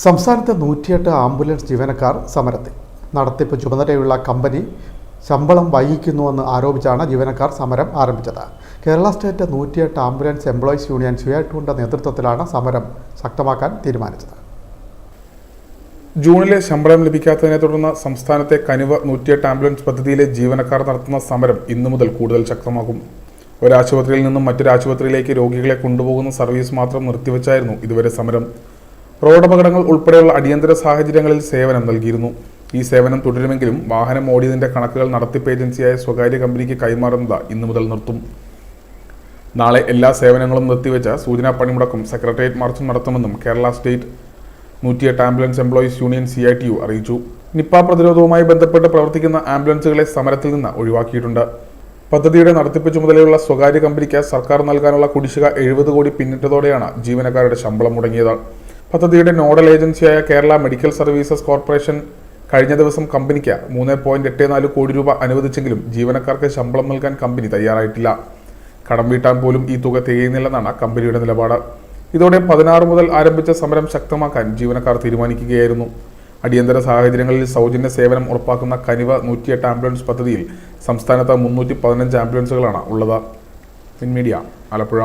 സംസ്ഥാനത്തെ നൂറ്റിയെട്ട് ആംബുലൻസ് ജീവനക്കാർ സമരത്തിൽ. നടത്തിപ്പ് ചുമതലയുള്ള കമ്പനി ശമ്പളം വൈകിക്കുന്നുവെന്ന് ആരോപിച്ചാണ് ജീവനക്കാർ സമരം ആരംഭിച്ചത്. കേരള സ്റ്റേറ്റ് നൂറ്റിയെട്ട് ആംബുലൻസ് എംപ്ലോയീസ് യൂണിയൻ സുയാട്ടുവിന്റെ നേതൃത്വത്തിലാണ് സമരം ശക്തമാക്കാൻ തീരുമാനിച്ചത്. ജൂണിലെ ശമ്പളം ലഭിക്കാത്തതിനെ തുടർന്ന് സംസ്ഥാനത്തെ കനിവ് നൂറ്റിയെട്ട് ആംബുലൻസ് പദ്ധതിയിലെ ജീവനക്കാർ നടത്തുന്ന സമരം ഇന്നു മുതൽ കൂടുതൽ ശക്തമാകും. ഒരാശുപത്രിയിൽ നിന്നും മറ്റൊരു ആശുപത്രിയിലേക്ക് രോഗികളെ കൊണ്ടുപോകുന്ന സർവീസ് മാത്രം നിർത്തിവച്ചായിരുന്നു ഇതുവരെ സമരം. റോഡപകടങ്ങൾ ഉൾപ്പെടെയുള്ള അടിയന്തര സാഹചര്യങ്ങളിൽ സേവനം നൽകിയിരുന്നു. ഈ സേവനം തുടരുമെങ്കിലും വാഹനം ഓടിയതിന്റെ കണക്കുകൾ നടത്തിപ്പ് ഏജൻസിയായ സ്വകാര്യ കമ്പനിക്ക് കൈമാറുന്നത് ഇന്നു മുതൽ നിർത്തും. നാളെ എല്ലാ സേവനങ്ങളും നിർത്തിവെച്ച സൂചനാ പണിമുടക്കും സെക്രട്ടേറിയറ്റ് മാർച്ചും നടത്തുമെന്നും കേരള സ്റ്റേറ്റ് നൂറ്റിയെട്ട് ambulance employees union C I T U അറിയിച്ചു. നിപ്പ പ്രതിരോധവുമായി ബന്ധപ്പെട്ട് പ്രവർത്തിക്കുന്ന ആംബുലൻസുകളെ സമരത്തിൽ നിന്ന് ഒഴിവാക്കിയിട്ടുണ്ട്. പദ്ധതിയുടെ നടത്തിപ്പ് ചുമതലയുള്ള സ്വകാര്യ കമ്പനിക്ക് സർക്കാർ നൽകാനുള്ള കുടിശ്ശിക എഴുപത് കോടി പിന്നിട്ടതോടെയാണ് ജീവനക്കാരുടെ ശമ്പളം മുടങ്ങിയത്. പദ്ധതിയുടെ നോഡൽ ഏജൻസിയായ കേരള മെഡിക്കൽ സർവീസസ് കോർപ്പറേഷൻ കഴിഞ്ഞ ദിവസം കമ്പനിക്ക് മൂന്ന് പോയിന്റ് എട്ട് നാല് കോടി രൂപ അനുവദിച്ചെങ്കിലും ജീവനക്കാർക്ക് ശമ്പളം നൽകാൻ കമ്പനി തയ്യാറായിട്ടില്ല. കടം വീട്ടാൻ പോലും ഈ തുക തികയുന്നില്ലെന്നാണ് കമ്പനിയുടെ നിലപാട്. ഇതോടെ പതിനാറ് മുതൽ ആരംഭിച്ച സമരം ശക്തമാക്കാൻ ജീവനക്കാർ തീരുമാനിക്കുകയായിരുന്നു. അടിയന്തര സാഹചര്യങ്ങളിൽ സൗജന്യ സേവനം ഉറപ്പാക്കുന്ന കനിവ നൂറ്റിയെട്ട് ആംബുലൻസ് പദ്ധതിയിൽ സംസ്ഥാനത്ത് മുന്നൂറ്റി പതിനഞ്ച് ആംബുലൻസുകളാണ് ഉള്ളത്. മീഡിയ ആലപ്പുഴ.